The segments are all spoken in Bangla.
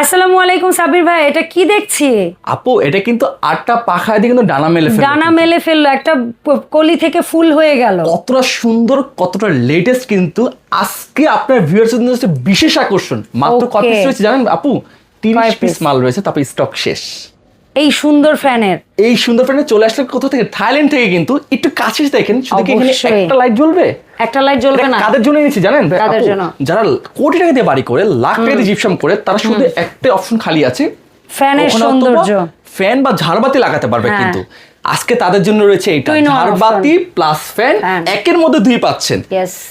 আসসালামু আলাইকুম সাবির ভাই এটা কি দেখছি? আপু এটা কিন্তু আটটা পাখা দিয়ে কিন্তু ডানা মেলে ডানা মেলে ফেলল একটা কলি থেকে ফুল হয়ে গেল। কতটা সুন্দর কতটা লেটেস্ট কিন্তু আজকে আপনার ভিউয়ার্স জন্য বিশেষ আকর্ষণ। মাত্র কত পিস রয়েছে জানেন আপু? তিরিশ কয় পিস মাল রয়েছে তারপর স্টক শেষ। এই সুন্দর ফ্যানের। এই সুন্দর ফ্যানের চলে আসলে কোথা থেকে? থাইল্যান্ড থেকে কিন্তু। একটু কাছে দেখেন শুধু কি এখানে একটা লাইট জ্বলবে? একটা লাইট জ্বলবে না। কাদের জন্য নিচ্ছি জানেন? কাদের জন্য? যারা কোটি টাকা দিয়ে বাড়ি করে লাখ টাকা দিয়ে জিপসাম করে তারা শুধু একটা অপশন খালি আছে। ফ্যানের সৌন্দর্য। ফ্যান বা ঝাড়বাতি লাগাতে পারবে হ্যাঁ। কিন্তু। আজকে তাদের জন্য রয়েছে এটা ঝাড়বাতি প্লাস ফ্যান একের মধ্যে দুই পাচ্ছেন।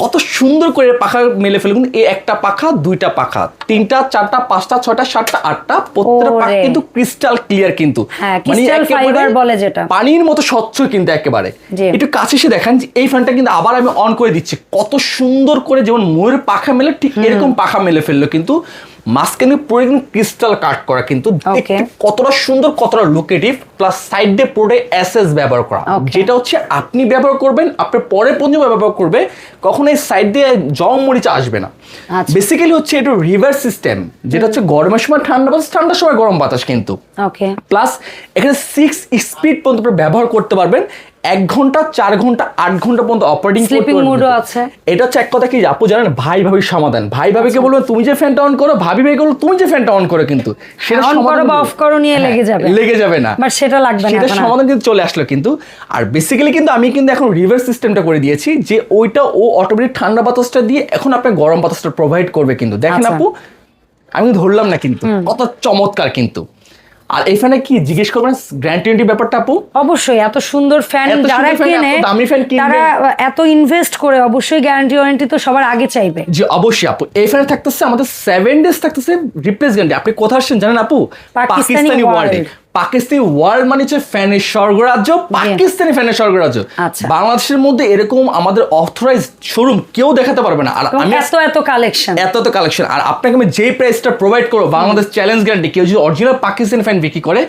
কত সুন্দর করে পাখা মেলে ফেলে কিন্তু এই একটা পাখা দুইটা পাখা। তিনটা চারটা পাঁচটা ছয়টা সাতটা আটটা প্রত্যেকটা পাখা কিন্তু ক্রিস্টাল ক্লিয়ার কিন্তু। হ্যাঁ, মানে বলে যেটা। পানির মতো স্বচ্ছ কিন্তু একেবারে। একটু কাছে এসে দেখেন যে এই ফ্যানটা কিন্তু আবার আমি অন করে দিচ্ছি। কত সুন্দর করে যেমন ময়ূর পাখা মেলে ঠিক এরকম পাখা মেলে ফেলল কিন্তু। মাঝখানে পুরো কিন্তু ক্রিস্টাল কাট করা কিন্তু কতটা সুন্দর কতটা লোকেটিভ প্লাস সাইড দিয়ে পুরোটাই এসএস ব্যবহার করা। যেটা হচ্ছে আপনি ব্যবহার করবেন আপনার পরে পর্যন্ত ব্যবহার করবে কখনো এই সাইড দিয়ে জম মরিচা আসবে না। আচ্ছা। বেসিক্যালি হচ্ছে এটা রিভার্স সিস্টেম যেটা হচ্ছে গরমের সময় ঠান্ডা বাতাস ঠান্ডার সময় গরম বাতাস কিন্তু। প্লাস এখানে সিক্স স্পিড পর্যন্ত ব্যবহার করতে পারবেন এক ঘণ্টা চার ঘণ্টা আট ঘণ্টা পর্যন্ত অপারেটিং Sleeping mode ও আছে। এটা হচ্ছে এক কথা কি আপু জানেন ভাই ভাবির সমাধান। ভাই ভাবিকে। বলবেন তুমি যে ফ্যানটা অন করো ভাবি ভাই বলব তুমি যে ফ্যানটা অন করো কিন্তু। সেটা অন করো বা অফ করো নিয়ে হ্যাঁ, লেগে যাবে। লেগে যাবে না। বাট সেটা লাগবে না সেটা সমাধান কিন্তু চলে আসলো কিন্তু। আর বেসিক্যালি কিন্তু আমি কিন্তু এখন রিভার্স সিস্টেমটা করে দিয়েছি যে ওইটা ও অটোমেটিক ঠান্ডা বাতাসটা দিয়ে এখন আপনার গরম বাতাসটা প্রোভাইড করবে কিন্তু। দেখেন আচ্ছা। আপু আমি ধরলাম না কিন্তু। কত চমৎকার কিন্তু। আর এখানে কি জিজ্ঞেস করবেন? গ্যারান্টি ব্যাপারটা আপু? অবশ্যই এত সুন্দর ফ্যান যারা কিনে দামি ফ্যান কিনে তারা এত ইনভেস্ট করে অবশ্যই গ্যারান্টি ওয়ারেন্টি তো সবার আগে চাইবে। জি অবশ্যই আপু। এই এখানে থাকতেছে আমাদের 7 ডেজ থাকতেছে রিপ্লেস গ্যারান্টি আপনি কোথায় আছেন জানেন আপু? পাকিস্তানি ওয়ার্ল্ডে। পাকিস্তানি ওয়ার্ল্ড মানে হচ্ছে ফ্যানের স্বর্গরাজ্য পাকিস্তানি ফ্যানের স্বর্গরাজ্য। আচ্ছা। বাংলাদেশের মধ্যে এরকম আমাদের অথরাইজ শোরুম কেউ দেখাতে পারবে না। আর আমি এত এত কালেকশন এত এত কালেকশন আর আপনাকে আমি যে প্রাইসটা প্রোভাইড করব বাংলাদেশ চ্যালেঞ্জ গ্যারান্টি কেউ যদি অরিজিনাল পাকিস্তানি ফ্যান বিক্রি করে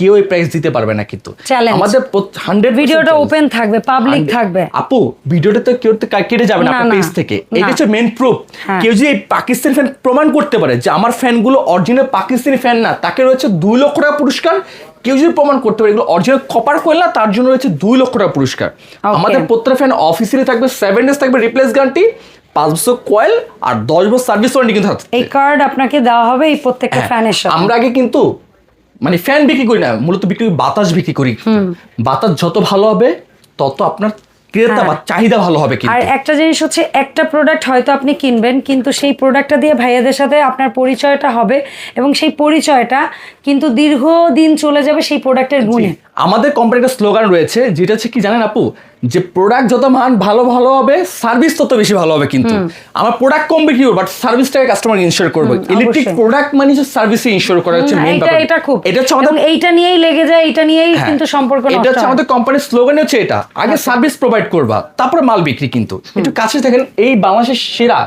কেউ এই প্রাইস দিতে পারবে না কিন্তু। আমাদের হান্ড্রেড ভিডিওটা ওপেন থাকবে পাবলিক থাকবে। আপু ভিডিওটা তো কেউ তো কেটে যাবে না পেজ থেকে। এটা হচ্ছে মেন প্রুফ হ্যাঁ। কেউ যদি এই পাকিস্তানি ফ্যান প্রমাণ করতে পারে যে আমার ফ্যানগুলো অরিজিনাল পাকিস্তানি ফ্যান না তাকে রয়েছে দুই লক্ষ টাকা পুরস্কার। কেউ যদি প্রমাণ করতে পারে এগুলো অরিজিনাল কপার কয়লা তার জন্য রয়েছে দুই লক্ষ টাকা পুরস্কার। আমাদের প্রত্যেকটা ফ্যান অফিসিয়ালি থাকবে সেভেন ডেজ থাকবে রিপ্লেস গ্যারান্টি পাঁচ বছর কয়েল আর দশ বছর সার্ভিস ওয়ারেন্টি কিন্তু এই কার্ড আপনাকে দেওয়া হবে এই প্রত্যেকটা ফ্যানের সাথে। আমরা আগে কিন্তু মানে ফ্যান বিক্রি করি না মূলত বিক্রি করি বাতাস বিক্রি করি। বাতাস যত ভালো হবে তত আপনার ক্রেতা বা চাহিদা ভালো হবে আর একটা জিনিস হচ্ছে একটা প্রোডাক্ট হয়তো আপনি কিনবেন কিন্তু সেই প্রোডাক্টটা দিয়ে ভাইয়াদের সাথে আপনার পরিচয়টা হবে এবং সেই পরিচয়টা কিন্তু দীর্ঘদিন চলে যাবে সেই প্রোডাক্টের গুণে। আমাদের কোম্পানির একটা স্লোগান রয়েছে যেটা হচ্ছে কি জানেন আপু? যে প্রোডাক্ট যত মান ভালো ভালো হবে সার্ভিস তত বেশি ভালো হবে কিন্তু। আমার প্রোডাক্ট কম বিক্রি করব বাট সার্ভিসটাকে কাস্টমার ইনশিওর করব। ইলেকট্রিক প্রোডাক্ট মানে হচ্ছে সার্ভিসে ইনশিওর করা হচ্ছে এইটা ব্যাপার এটা খুব এটা হচ্ছে আমাদের এইটা নিয়েই লেগে যায় এইটা নিয়েই হ্যাঁ, কিন্তু সম্পর্ক এটা হচ্ছে আমাদের কোম্পানির স্লোগান হচ্ছে এটা। আগে সার্ভিস প্রোভাইড করবা তারপরে মাল বিক্রি কিন্তু। একটু কাছে দেখেন এই বাংলাদেশের সেরা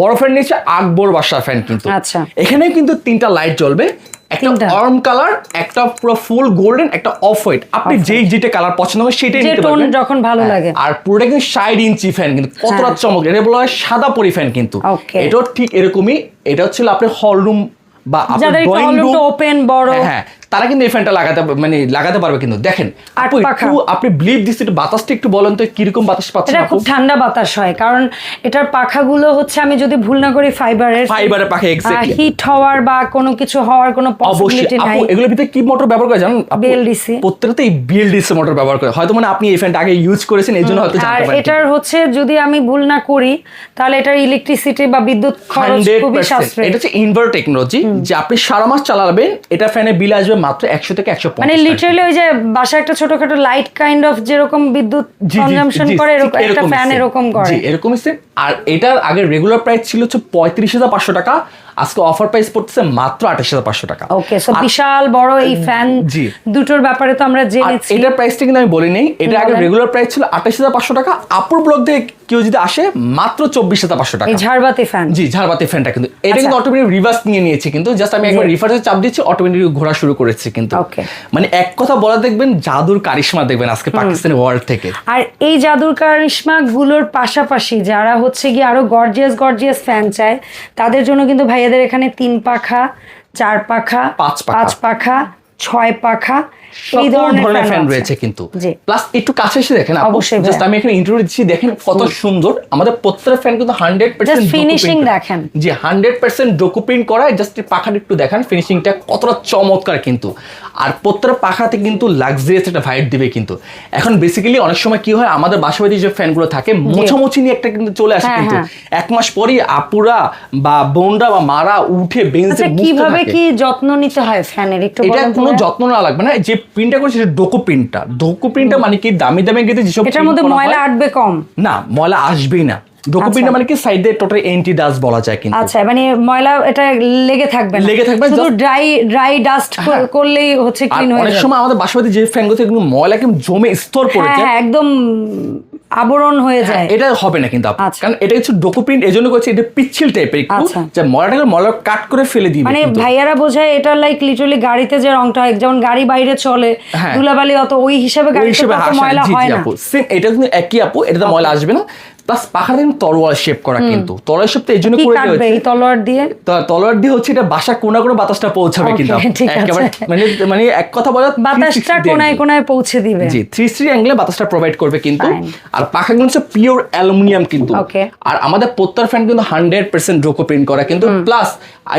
বড় ফ্যান নিয়েছে আকবর বাসার ফ্যান কিন্তু। আচ্ছা। এখানে কিন্তু তিনটা লাইট জ্বলবে। একটা তিনটা? কালার একটা পুরো ফুল গোল্ডেন একটা অফ হোয়াইট আপনি যেই যেটা কালার পছন্দ হবে সেটাই নিতে পারবেন। যখন ভালো হ্যাঁ, লাগে। আর পুরোটা কিন্তু ষাট ইঞ্চি ফ্যান কিন্তু কতটা হ্যাঁ। চমক। এটা বলা হয় সাদা পরি ফ্যান কিন্তু। এটাও ঠিক এরকমই এটা হচ্ছিল আপনার হল রুম বা আপনার ড্রয়িং রুম ওপেন বড়। হ্যাঁ, হ্যাঁ। তারা কিন্তু এই ফ্যানটা লাগাতে মানে লাগাতে পারবে কিন্তু। দেখেন আপু একটু আপনি বিলিভ দিচ্ছি একটু বাতাসটা একটু বলেন তো কীরকম বাতাস পাচ্ছেন এটা খুব ঠান্ডা বাতাস হয় কারণ এটার পাখাগুলো হচ্ছে আমি যদি ভুল না করি ফাইবারের ফাইবারের পাখা এক্স্যাক্টলি হিট হওয়ার বা কোনো কিছু হওয়ার কোনো পসিবিলিটি নাই। এগুলোর ভিতরে কি মোটর ব্যবহার করে জানেন? BLDC প্রত্যেকটাতে এই বিএলডিসি মোটর ব্যবহার করে। হয়তো মানে আপনি এই ফ্যানটা আগে ইউজ করেছেন এই জন্য হয়তো জানতে পারেন আর এটার হচ্ছে যদি আমি ভুল না করি তাহলে এটার ইলেকট্রিসিটি বা বিদ্যুৎ খরচ খুবই সাশ্রয়ী। এটা হচ্ছে ইনভার্ট টেকনোলজি যে আপনি সারা মাস চালাবেন এটা ফ্যানে বিল আসবে মাত্র একশো থেকে একশো মানে লিটারালি ওই যে বাসায় একটা ছোটখাটো লাইট কাইন্ড অফ যেরকম বিদ্যুৎ কনজাম্পশন করে এরকম একটা ফ্যান এরকম করে। জি এরকমই same। আর এটার আগে রেগুলার প্রাইস ছিল হচ্ছে পঁয়ত্রিশ হাজার পাঁচশো টাকা আজকে অফার প্রাইস পড়তেছে মাত্র আঠাশ হাজার পাঁচশো টাকা। ওকে সো বিশাল বড় এই ফ্যান জি। দুটোর ব্যাপারে তো আমরা জেনেছি। এটার প্রাইসটা কিন্তু আমি বলি নেই এটা আগে রেগুলার প্রাইস ছিল আঠাশ হাজার পাঁচশো টাকা আপুর ব্লগ থেকে কেউ যদি আসে মাত্র চব্বিশ হাজার পাঁচশো টাকা। ঝাড়বাতি ফ্যান জি ঝাড়বাতি ফ্যানটা কিন্তু। এটা আচ্ছা। কিন্তু অটোমেটিক রিভার্স নিয়ে নিয়েছে কিন্তু জাস্ট আমি একবার রিভার্সে চাপ দিচ্ছি অটোমেটিক ঘোরা শুরু করেছে কিন্তু. মানে এক কথা বলা দেখবেন জাদুর কারিশমা দেখবেন আজকে পাকিস্তানি ওয়ার্ল্ড থেকে। আর এই জাদুর কারিশমা গুলোর পাশাপাশি যারা হচ্ছে গিয়ে আরও গর্জিয়াস গর্জিয়াস ফ্যান চায় তাদের জন্য কিন্তু ভাইয়াদের এখানে তিন পাখা চার পাখা পাঁচ পাখা। পাঁচ পাখা ছয় পাখা এই ধরনের ফ্যান রয়েছে কিন্তু। প্লাস একটু কাছে এসে দেখেন অবশ্যই জাস্ট আমি এখানে ইন্টারভিউ দিচ্ছি দেখেন কত সুন্দর। আমাদের প্রত্যেকটা ফ্যান কিন্তু হান্ড্রেড পার্সেন্ট Just finishing দেখেন। জি হান্ড্রেড পার্সেন্ট ডকুপ্রিন্ট করা জাস্ট পাখাটা একটু দেখেন ফিনিশিংটা কতটা চমৎকার কিন্তু। আর প্রত্যেকটা পাখাতে কিন্তু লাক্সারিয়াস একটা ভাইব দিবে কিন্তু। এখন বেসিক্যালি অনেক সময় কি হয় আমাদের বাসাবাড়ি যে ফ্যানগুলো থাকে মোছামুছি নিয়ে একটা কিন্তু চলে আসে হ্যাঁ, কিন্তু। হ্যাঁ। এক মাস পরেই আপুরা বা বোনরা বা মারা উঠে বেঞ্চে আচ্ছা কীভাবে কি যত্ন নিতে হয় ফ্যানের একটু এটা কোনো যত্ন না লাগবে না যে প্রিন্টটা করেছি সেটা ডোকো প্রিন্টটা ডোকো প্রিন্টটা মানে কি? দামি দামি গেতে যেসব এটার মধ্যে ময়লা আটবে কম। না ময়লা আসবেই না। ডোকো আচ্ছা। মানে কি? সাইডে টোটাল এন্টি ডাস্ট বলা যায় কিন্তু। আচ্ছা মানে ময়লা এটা লেগে থাকবে না। লেগে থাকবে, শুধু ড্রাই ড্রাই ডাস্ট। করলেই হচ্ছে ক্লিন হয়ে অনেক সময় আমাদের বাসাবাড়িতে যে ফ্যানগুলো কিন্তু ময়লা কিন্তু জমে স্তর পড়ে হ্যাঁ যায়। হ্যাঁ একদম আবরণ হয়ে যায়। এটা হবে না কিন্তু আচ্ছা। কারণ এটা কিছু ডোকো প্রিন্ট এজন্য করছে এটা পিচ্ছিল টাইপের একটু আচ্ছা। যে মলাটাকে ময়লা কাট করে ফেলে দিবে মানে ভাইয়ারা বোঝায় এটা লাইক লিটারালি গাড়িতে যে রংটা হয় যেমন গাড়ি বাইরে চলে হ্যাঁ। ধুলাবালি অত ওই হিসাবে গাড়িতে ময়লা হয় না। এটা কিন্তু একই আপু এটাতে ময়লা আসবে না। প্লাস পাখাটা কিন্তু তরোয়াল শেপ করা কিন্তু। শেপটা এই জন্য করে দেওয়া এই তলোয়ার দিয়ে? তলোয়ার দিয়ে হচ্ছে এটা বাসা কোনা বাতাসটা পৌঁছাবে কিন্তু। একেবারে মানে মানে এক কথা বলা বাতাসটা কোনায় কোনায় পৌঁছে দিবে। জি থ্রি থ্রি অ্যাঙ্গেলে বাতাসটা প্রোভাইড করবে কিন্তু। আর পাখাগুলো হচ্ছে পিওর অ্যালুমিনিয়াম কিন্তু। আর আমাদের প্রত্যেক ফ্যান কিন্তু হান্ড্রেড পার্সেন্ট ড্রোকো প্রিন্ট করা কিন্তু। প্লাস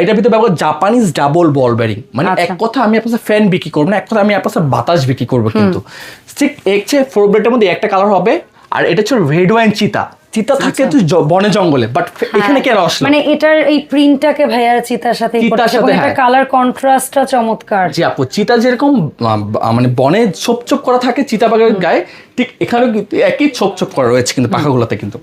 এটার ভিতরে ব্যবহার জাপানিজ ডাবল বল ব্যারিং মানে আচ্ছা। এক কথা আমি আপনার ফ্যান বিক্রি করব না এক কথা আমি আপনার বাতাস বিক্রি করব কিন্তু। ঠিক হচ্ছে ফোর ব্লেডের মধ্যে একটা কালার হবে আর এটা হচ্ছে রেড ওয়াইন চিতা চিতা থাকে তো বনে জঙ্গলে বাট এখানে কেন আসলো? মানে এটার এই প্রিন্টটাকে ভাইয়া চিতার সাথে চিতার সাথে, এটা হ্যাঁ। কালার কন্ট্রাস্টটা চমৎকার। জি আপু চিতা যেরকম মানে বনে ছোপ ছোপ করা থাকে চিতা বাঘের গায়ে ঠিক এখানেও কিন্তু একই ছোপ ছোপ করা রয়েছে কিন্তু পাখাগুলোতে কিন্তু।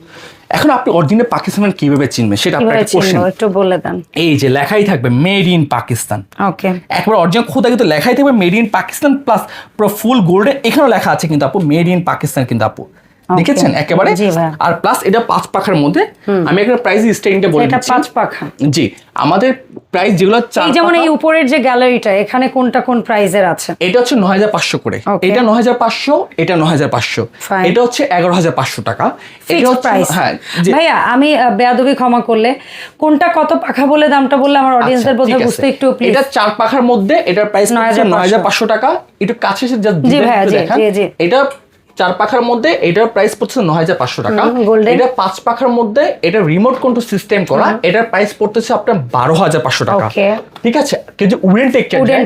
এখন আপনি অরিজিনাল পাকিস্তান কীভাবে চিনবেন সেটা আপনার কোশ্চেন একটু বলে দেন। এই যে লেখাই থাকবে মেড ইন পাকিস্তান ওকে। একবার অরিজিনাল খোদা কিন্তু লেখাই থাকবে মেড ইন পাকিস্তান প্লাস পুরো ফুল গোল্ডেন এখানেও লেখা আছে কিন্তু আপু মেড ইন পাকিস্তান কিন্তু আপু। দেখেছেন? একেবারে? আর প্লাস এটা পাঁচ পাখার মধ্যে আমি একটা প্রাইস স্টেইংটা বলে এটা পাঁচ পাখা। জি আমাদের প্রাইস যেগুলো চার এই যেমন এই উপরের যে গ্যালারিটা এখানে কোনটা কোন প্রাইজের আছে? এটা হচ্ছে নয় হাজার পাঁচশো করে। এটা নয় হাজার পাঁচশো এটা নয় হাজার পাঁচশো। Fine. এটা হচ্ছে এগারো হাজার পাঁচশো টাকা। এটা হচ্ছে প্রাইস হ্যাঁ ভাইয়া আমি বেয়াদবি ক্ষমা করলে। কোনটা কত পাখা বলে দামটা বললে আমার অডিয়েন্সদের আচ্ছা, বোধহয় বুঝতে একটু প্লিজ এটা চার পাখার মধ্যে এটার প্রাইস নয় 9,500 হাজার পাঁচশো টাকা। একটু কাছে এসে জি, দেখান। এটা চার পাখার মধ্যে এটার প্রাইস পড়ছে নয় হাজার পাঁচশো টাকা। এটা পাঁচ পাখার মধ্যে এটা রিমোট কন্ট্রোল সিস্টেম করা এটার প্রাইস পড়তেছে আপনার বারো হাজার পাঁচশো টাকা। ঠিক আছে? কিন্তু উডেন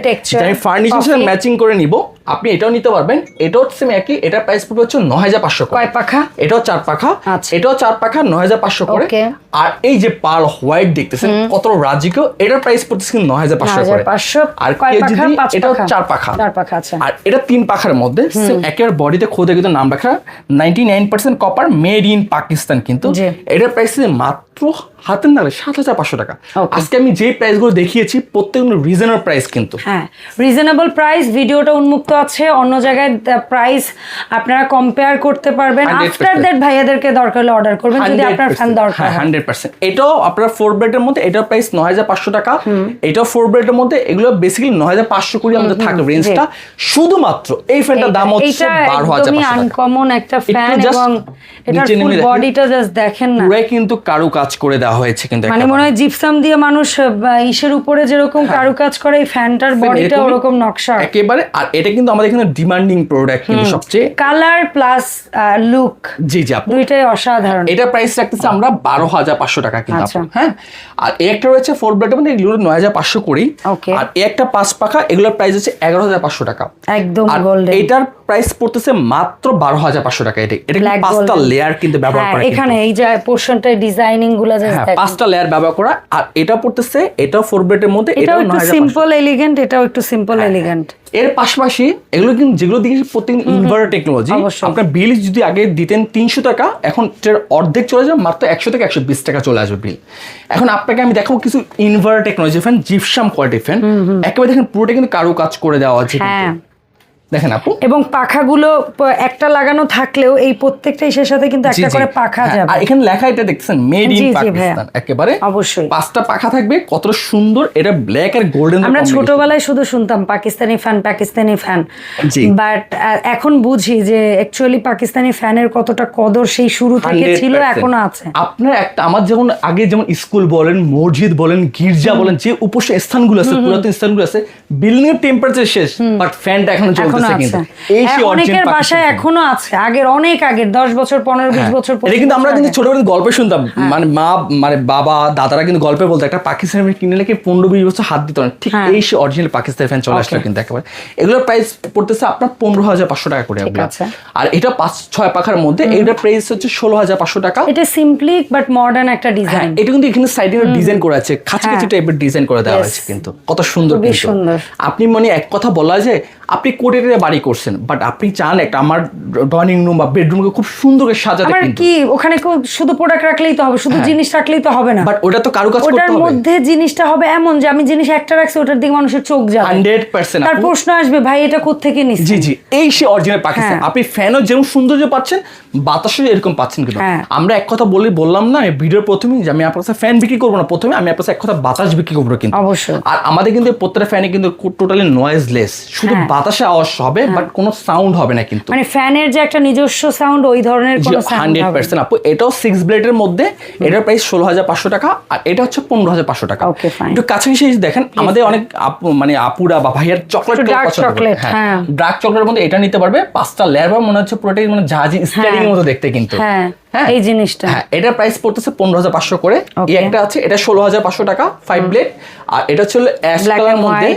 টেক্সচার আমি ফার্নিচার সাথে ম্যাচিং করে নিব। আপনি এটাও নিতে পারবেন। এটাও সেম একই এটার প্রাইস পড়বে হচ্ছে নয় হাজার পাঁচশো কয় পাখা? এটাও চার পাখা। আচ্ছা। এটাও চার পাখা নয় হাজার পাঁচশো করে। আর এই যে পার্ল হোয়াইট দেখতেছেন কত রাজিকো এটার প্রাইস পড়তেছে কিন্তু নয় হাজার পাঁচশো করে। আর যদি এটাও? চার পাখা। চার পাখা, আচ্ছা। আর এটা তিন পাখার মধ্যে একেবারে বডিতে খোদে কিন্তু নাম রাখা। Ninety nine percent copper made in Pakistan কিন্তু। এটার প্রাইস মাত্র হাতের নালে সাত হাজার পাঁচশো টাকা। আজকে আমি যে প্রাইসগুলো দেখিয়েছি প্রত্যেকগুলো রিজনেবল প্রাইস কিন্তু। হ্যাঁ রিজনেবল প্রাইস ভিডিওটা উন্মুক্ত আছে। অন্য জায়গায় প্রাইস আপনারা কম্পেয়ার করতে পারবেন। আফটার দ্যাট ভাইয়াদেরকে দরকার হলে অর্ডার করবেন যদি আপনার ফ্যান দরকার হ্যাঁ হান্ড্রেড পার্সেন্ট এটাও আপনার ফোর ব্রেডের মধ্যে এটার প্রাইস নয় হাজার পাঁচশো টাকা। এটাও ফোর ব্রেডের মধ্যে এগুলো বেসিক্যালি নয় হাজার পাঁচশো কুড়ি আমাদের থাকে রেঞ্জটা শুধুমাত্র এই ফ্যানটার দাম হচ্ছে বারো হাজার আনকমন একটা ফ্যান এবং এটার। বডিটা জাস্ট দেখেন। না। কিন্তু কারু কাজ করে দেওয়া হয়েছে কিন্তু মানে মনে হয় জিপসাম দিয়ে মানুষ ইসের উপরে যেরকম কারুকাজ করে এই ফ্যানটার বডিটা ওরকম নকশা। একেবারে আর এটা কিন্তু আমাদের এখানে ডিমান্ডিং প্রোডাক্ট কিন্তু সবচেয়ে colour plus look G G দুইটাই অসাধারণ। এটা প্রাইস রাখতেছি আমরা বারো হাজার পাঁচশো টাকা কিন্তু আচ্ছা। হ্যাঁ? আর এই একটা রয়েছে ফোর ব্লেডের মধ্যে এগুলো নয় হাজার পাঁচশো করি. আর এই একটা পাঁচ পাখা এগুলোর প্রাইস হচ্ছে এগারো হাজার পাঁচশো টাকা। একদম এটার প্রাইস পড়তেছে মাত্র বারো হাজার পাঁচশো টাকা। এটা এটা পাঁচটা লেয়ার কিন্তু ব্যবহার হ্যাঁ করা এখানে এই যে পোর্শনটা ডিজাইনিং গুলো হ্যাঁ। পাঁচটা লেয়ার ব্যবহার করা আর এটা পড়তেছে ফোর মধ্যে এটাও একটু সিম্পল এলিগেন্ট এটাও একটু সিম্পল এলিগেন্ট এর পাশাপাশি এগুলো কিন্তু যেগুলো দিকে প্রত্যেক ইনভার্টার টেকনোলজি আপনার বিল যদি আগে দিতেন তিনশো টাকা এখন অর্ধেক চলে যাবে মাত্র একশো থেকে একশো বিশ টাকা চলে আসবে বিল এখন আপনাকে আমি দেখাবো কিছু inverter technology fan gypsum quality fan একেবারে দেখেন পুরোটা কিন্তু কারও কাজ করে দেওয়া আছে। হ্যাঁ। দেখেন আপু। এবং পাখাগুলো একটা লাগানো থাকলেও এই প্রত্যেকটা ইসের সাথে কিন্তু একটা করে পাখা হ্যাঁ, যাবে। আর এখানে লেখা এটা দেখছেন মেড ইন পাকিস্তান একেবারে অবশ্যই। পাঁচটা পাখা থাকবে কতটা সুন্দর এটা ব্ল্যাক আর গোল্ডেন আমরা ছোটবেলায় শুধু শুনতাম Pakistani fan Pakistani fan. But এখন বুঝি যে অ্যাকচুয়ালি পাকিস্তানি ফ্যানের কতটা কদর সেই শুরু থেকে ছিল এখনও আছে। আপনার একটা আমার যেমন আগে যেমন স্কুল বলেন মসজিদ বলেন গির্জা বলেন যে উপস্য স্থানগুলো আছে পুরাতন স্থানগুলো আছে বিল্ডিং এর টেম্পারেচার শেষ বাট ফ্যানটা এখনও এখনও চলতেছে আছে। কিন্তু। এই হ্যাঁ, অনেকের বাসায় এখনও আছে। আগের অনেক আগের দশ বছর পনেরো বিশ হ্যাঁ, বছর এটা কিন্তু আমরা কিন্তু ছোটবেলায় গল্পে শুনতাম। মানে মা মানে বাবা দাদারা কিন্তু গল্পে বলতো একটা পাকিস্তানি ফ্যান কিনে লেগে পনেরো বিশ বছর হাত দিত না। ঠিক হ্যাঁ। এই সে অরিজিনাল পাকিস্তানি ফ্যান চলে আসলো কিন্তু একেবারে। এগুলোর প্রাইস পড়তেছে আপনার পনেরো হাজার পাঁচশো টাকা করে এগুলো। আর এটা পাঁচ ছয় পাখার মধ্যে এটার প্রাইস হচ্ছে ষোলো হাজার পাঁচশো টাকা। এটা সিম্পলি বাট মডার্ন একটা হ্যাঁ ডিজাইন এটা কিন্তু এখানে সাইডে ডিজাইন করা আছে। খাঁচি টাইপের ডিজাইন করে দেওয়া. হয়েছে কিন্তু। কত সুন্দর। আপনি মানে এক কথা বলা যায় আপনি কোটে বাড়ি করছেন বাট আপনি চান একটা আমার ড্রয়িং রুম বা বেডরুমকে খুব সুন্দর করে সাজাতে কিন্তু। কি ওখানে কেউ শুধু প্রোডাক্ট রাখলেই তো হবে শুধু জিনিস রাখলেই তো হবে না। বাট ওটা তো কারু কাজ ওটার করতে হবে। মধ্যে জিনিসটা হবে এমন যে আমি জিনিস একটা রাখছি ওটার দিকে মানুষের চোখ যাবে। হান্ড্রেড পার্সেন্ট তার প্রশ্ন আসবে ভাই এটা কোত্থেকে নিচ্ছি জি জি এই সে অরিজিনাল পাকিস্তান। হ্যাঁ। আপনি ফ্যানও যেমন সৌন্দর্য পাচ্ছেন বাতাসও এরকম পাচ্ছেন কিন্তু। হ্যাঁ। আমরা এক কথা বলি বললাম না ভিডিওর প্রথমেই যে আমি আপনার কাছে ফ্যান বিক্রি করব না প্রথমে আমি আপনার কাছে এক কথা বাতাস বিক্রি করব কিন্তু। অবশ্যই। আর আমাদের কিন্তু প্রত্যেকটা ফ্যানে কিন্তু টোটালি নয়েজলেস শুধু হ্যাঁ। বাতাসে আওয়াজ হবে বাট কোনো সাউন্ড হবে না কিন্তু। মানে ফ্যানের যে একটা নিজস্ব সাউন্ড ওই ধরনের কোনো সাউন্ড হবে। পার্সেন্ট আপু এটাও সিক্স ব্লেডের মধ্যে এটার প্রাইস ষোলো হাজার পাঁচশো টাকা আর এটা হচ্ছে পনেরো হাজার পাঁচশো টাকা। Okay, fine. একটু কাছে এসে দেখেন আমাদের অনেক আপু মানে আপুরা বা ভাইয়ার চকলেট dark chocolate, হ্যাঁ। ডার্ক চকলেটের মধ্যে এটা নিতে পারবে পাঁচটা লেয়ার বা মনে হচ্ছে পুরোটাই মানে জাহাজি স্টিয়ারিং এর মতো দেখতে কিন্তু। হ্যাঁ। হ্যাঁ। এই জিনিসটা। হ্যাঁ এটার প্রাইস পড়তেছে পনেরো হাজার পাঁচশো করে। এই একটা আছে এটা ষোলো হাজার পাঁচশো টাকা ফাইভ ব্লেড আর এটা ছিল অ্যাশ কালার মধ্যে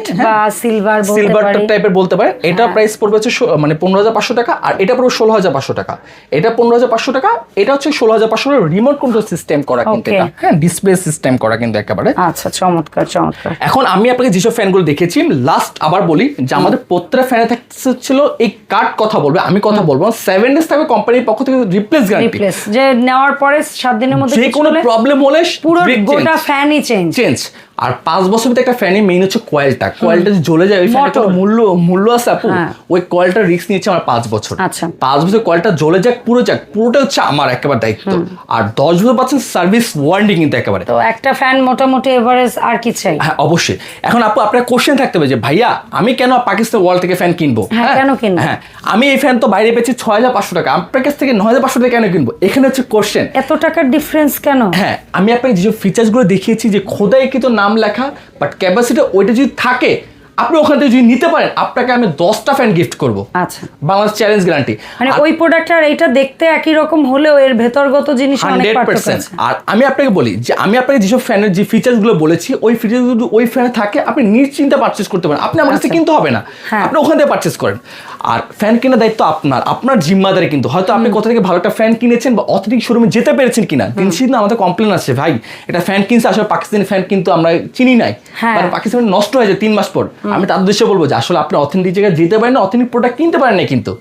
সিলভার সিলভার টাইপের বলতে পারেন। এটা হ্যাঁ। প্রাইস পড়বে হচ্ছে মানে পনেরো হাজার পাঁচশো টাকা আর এটা পড়বে ষোলো হাজার পাঁচশো টাকা। এটা পনেরো হাজার পাঁচশো টাকা এটা হচ্ছে ষোলো হাজার পাঁচশো রিমোট কন্ট্রোল সিস্টেম করা কিন্তু এটা। হ্যাঁ ডিসপ্লে সিস্টেম করা কিন্তু একেবারে। আচ্ছা চমৎকার চমৎকার। এখন আমি আপনাকে যেসব ফ্যানগুলো দেখেছি লাস্ট আবার বলি যে আমাদের প্রত্যেকটা ফ্যানে থাকছিল এই কার্ড কথা বলবে আমি কথা বলব। সেভেন ডেজ থাকবে কোম্পানির পক্ষ থেকে রিপ্লেস গ্যারান্টি যে নেওয়ার পরে সাত দিনের মধ্যে যে কোনো প্রবলেম হলে পুরো গোটা ফ্যানই চেঞ্জ চেঞ্জ আর পাঁচ বছর একটা ফ্যানের মেইন হচ্ছে কয়েলটা কয়েলটা যদি জ্বলে যায় ওই ফ্যানের মূল্য মূল্য আছে আপু? হ্যাঁ। ওই কয়েলটা রিস্ক নিয়েছে আমার পাঁচ বছর। আচ্ছা। পাঁচ বছর কয়েলটা জ্বলে যাক পুরো যাক পুরোটা হচ্ছে আমার একেবারে দায়িত্ব। আর দশ বছর পাচ্ছেন সার্ভিস ওয়ারেন্টি কিন্তু একেবারে। তো একটা ফ্যান মোটামুটি এভারেজ আর কি চাই? হ্যাঁ অবশ্যই। এখন আপু আপনার কোশ্চেন থাকতে হবে যে ভাইয়া আমি কেন পাকিস্তান ওয়ার্ল্ড থেকে ফ্যান কিনবো? হ্যাঁ, কেন কিনবো? হ্যাঁ আমি এই ফ্যান তো বাইরে পেয়েছি ছয় হাজার পাঁচশো টাকা। আপনার কাছ থেকে নয় হাজার পাঁচশো টাকা কেন কিনবো? এখানে হচ্ছে কোশ্চেন এত টাকার ডিফারেন্স কেন? হ্যাঁ আমি আপনাকে যেসব ফিচার্সগুলো দেখিয়েছি যে খোদাই কিন্তু নাম লেখা বাট ক্যাপাসিটি ওইটা যদি থাকে আপনি ওখান থেকে যদি নিতে পারেন আপনাকে আমি দশটা ফ্যান গিফট করব। আচ্ছা। বাংলাদেশ চ্যালেঞ্জ গ্যারান্টি মানে ওই প্রোডাক্ট আর এইটা দেখতে একই রকম হলেও এর ভেতরগত জিনিস অনেক পার্থক্য আছে। আর আমি আপনাকে বলি যে আমি আপনাকে যেসব ফ্যানের যে ফিচার্সগুলো বলেছি ওই ফিচার্সগুলো ওই ফ্যানে থাকে আপনি নিশ্চিন্তে পারচেস করতে পারেন। আপনি আমার কাছে আচ্ছা। কিনতে হবে না। হ্যাঁ। আপনি ওখান থেকে পারচেস করেন। আর ফ্যান কেনার দায়িত্ব আপনার। আপনার জিম্মাদারি কিন্তু। হয়তো আপনি কোথা থেকে ভালো একটা ফ্যান কিনেছেন বা অথেন্টিক শোরুমে যেতে পেরেছেন কিনা দিন না আমাদের কমপ্লেন আছে ভাই এটা ফ্যান কিনছে আসলে পাকিস্তানি ফ্যান কিন্তু আমরা চিনি নাই। হ্যাঁ। পাকিস্তানি নষ্ট হয়ে যায় তিন মাস পর। আমি তার উদ্দেশ্যে বলব যে আসলে আপনি অথেন্টিক জায়গায় যেতে পারেন না অথেন্টিক প্রোডাক্ট কিনতে পারেন না কিন্তু।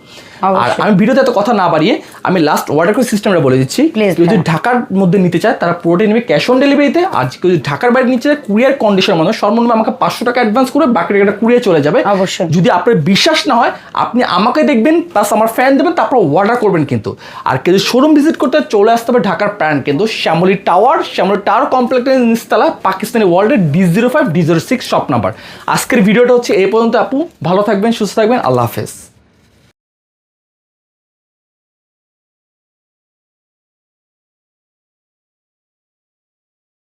আর আমি ভিডিওতে এত কথা না বাড়িয়ে আমি লাস্ট অর্ডার করে সিস্টেমটা বলে দিচ্ছি। কেউ যদি। ঢাকার মধ্যে নিতে চায় তারা পুরোটাই নেবে ক্যাশ অন ডেলিভারিতে আর কেউ যদি ঢাকার বাইরে নিতে চায় কুরিয়ার কন্ডিশনের মধ্যে। সর্বনিম্ন আমাকে পাঁচশো টাকা অ্যাডভান্স করে বাকি টাকাটা কুরিয়ার চলে যাবে। অবশ্যই। যদি আপনার বিশ্বাস না হয় আপনি আমাকে দেখবেন প্লাস আমার ফ্যান দেবেন তারপর অর্ডার করবেন কিন্তু। আর কেউ শোরুম ভিজিট করতে চলে আসতে হবে ঢাকার প্যান কিন্তু। শ্যামলি টাওয়ার শ্যামলি টাওয়ার কমপ্লেক্সের নিচতলা পাকিস্তানি ওয়ার্ল্ডের D zero five D zero six shop number আজকের ভিডিওটা হচ্ছে এই পর্যন্ত আপু। ভালো থাকবেন সুস্থ থাকবেন আল্লাহ হাফেজ।